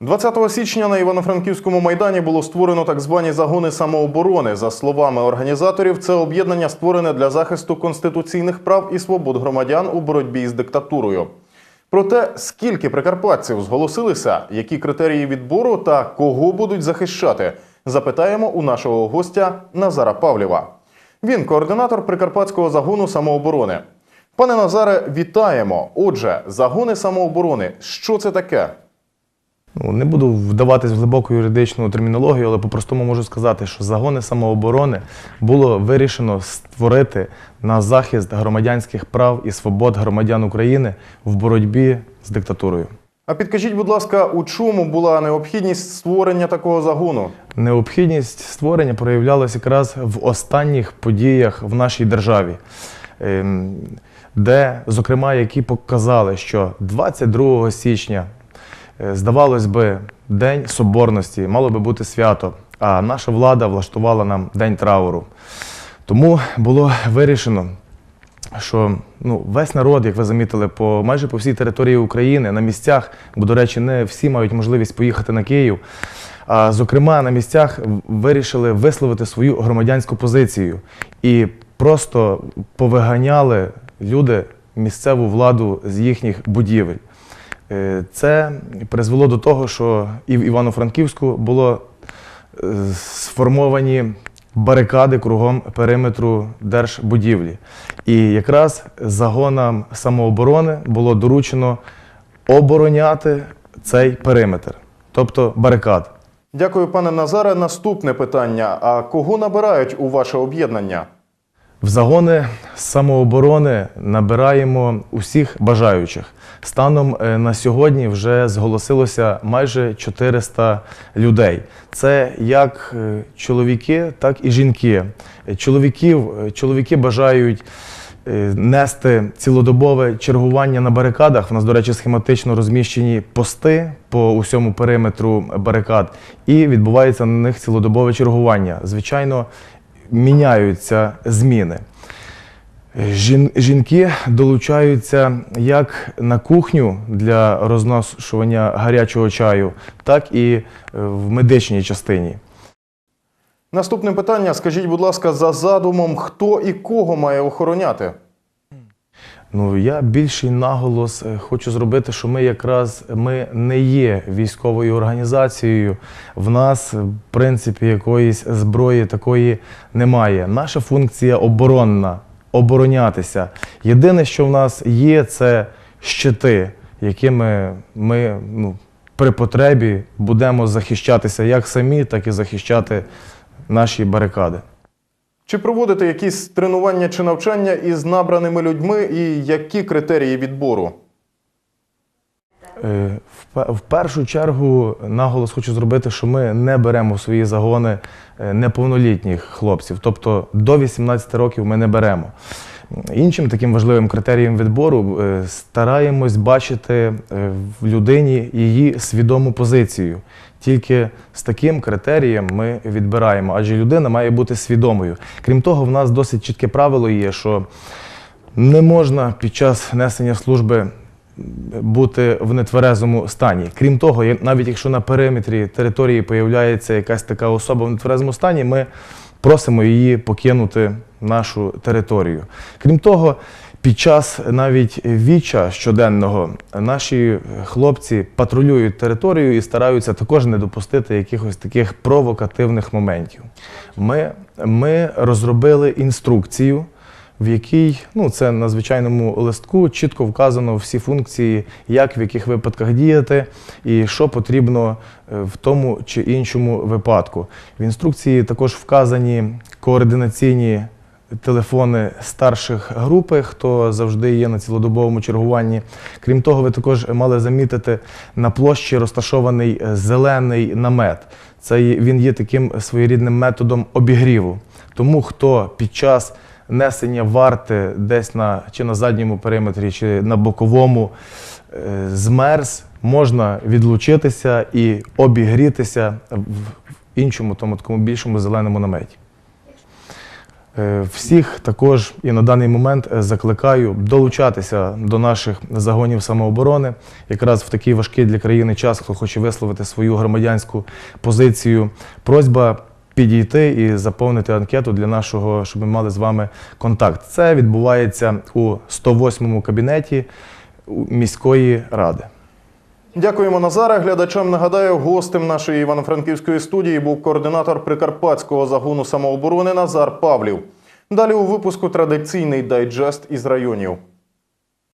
20 січня на Івано-Франківському майдані було створено так звані загони самооборони. За словами організаторів, це об'єднання створене для захисту конституційних прав і свобод громадян у боротьбі з диктатурою. Про те, скільки прикарпатців зголосилися, які критерії відбору та кого будуть захищати, запитаємо у нашого гостя Назара Павлєва. Він координатор прикарпатського загону самооборони. Пане Назаре, вітаємо. Отже, загони самооборони. Що це таке? Ну, не буду вдаватись в глибоку юридичну термінологію, але по-простому можу сказати, що загони самооборони було вирішено створити на захист громадянських прав і свобод громадян України в боротьбі з диктатурою. А підкажіть, будь ласка, у чому була необхідність створення такого загону? Необхідність створення проявлялася якраз в останніх подіях в нашій державі, ем, де, зокрема, які показали, що 22 січня, здавалось би, День Соборності, мало би бути свято, а наша влада влаштувала нам День трауру. Тому було вирішено, що ну, весь народ, як ви замітили, по майже по всій території України на місцях, бо, до речі, не всі мають можливість поїхати на Київ. А зокрема, на місцях вирішили висловити свою громадянську позицію і просто повиганяли люди місцеву владу з їхніх будівель. Е, Це призвело до того, що і в Івано-Франківську було е, сформовані барикади кругом периметру держбудівлі. І якраз загонам самооборони було доручено обороняти цей периметр, тобто барикад. Дякую, пане Назаре. Наступне питання: а кого набирають у ваше об'єднання? В загони самооборони набираємо усіх бажаючих. Станом е, на сьогодні вже зголосилося майже 400 людей. Це як е, чоловіки, так і жінки. Чоловіків, е, чоловіки бажають нести цілодобове чергування на барикадах. У нас, до речі, схематично розміщені пости по усьому периметру барикад, і відбувається на них цілодобове чергування. Звичайно, міняються зміни. Жінки долучаються як на кухню для розношування гарячого чаю, так і е, в медичній частині. Наступне питання: скажіть, будь ласка, за задумом, хто і кого має охороняти? Ну, я більший наголос е, хочу зробити, що ми якраз ми не є військовою організацією. В нас, в принципі, якоїсь зброї такої немає. Наша функція оборонна оборонятися. Єдине, що в нас є, це щити, якими ми ну, при потребі будемо захищатися як самі, так і захищати наші барикади. Чи проводите якісь тренування чи навчання із набраними людьми, і які критерії відбору? Е, в першу чергу наголос хочу зробити, що ми не беремо в свої загони е, неповнолітніх хлопців, тобто до 18 років ми не беремо. Іншим таким важливим критерієм відбору е, стараємось бачити в людині її свідому позицію. Тільки з таким критерієм ми відбираємо, адже людина має бути свідомою. Крім того, в нас досить чітке правило є, що не можна під час несення служби бути в нетверезому стані. Крім того, навіть якщо на периметрі території появляється якась така особа в нетверезому стані, ми просимо її покинути нашу територію. Крім того, під час навіть віча щоденного наші хлопці патрулюють територію і стараються також не допустити якихось таких провокативних моментів. Ми, ми розробили інструкцію в якій ну це на звичайному листку чітко вказано всі функції, як в яких випадках діяти і що потрібно е, в тому чи іншому випадку. В інструкції також вказані координаційні телефони старших групи, хто завжди є на цілодобовому чергуванні. Крім того, ви також мали замітити на площі розташований е, зелений намет. Це він є таким своєрідним методом обігріву. Тому хто під час несення варти десь на чи на задньому периметрі, чи на боковому е, змерз, можна відлучитися і обігрітися в іншому, тому такому більшому зеленому наметі. Е, Всіх також і на даний момент е, закликаю долучатися до наших загонів самооборони. Якраз в такий важкий для країни час, хто хоче висловити свою громадянську позицію. Просьба підійти і заповнити анкету для нашого, щоб ми мали з вами контакт. Це відбувається у 108-му кабінеті міської ради. Дякуємо Назаре. Глядачам нагадаю, гостем нашої івано-франківської студії був координатор прикарпатського загону самооборони Назар Павлів. Далі у випуску традиційний дайджест із районів.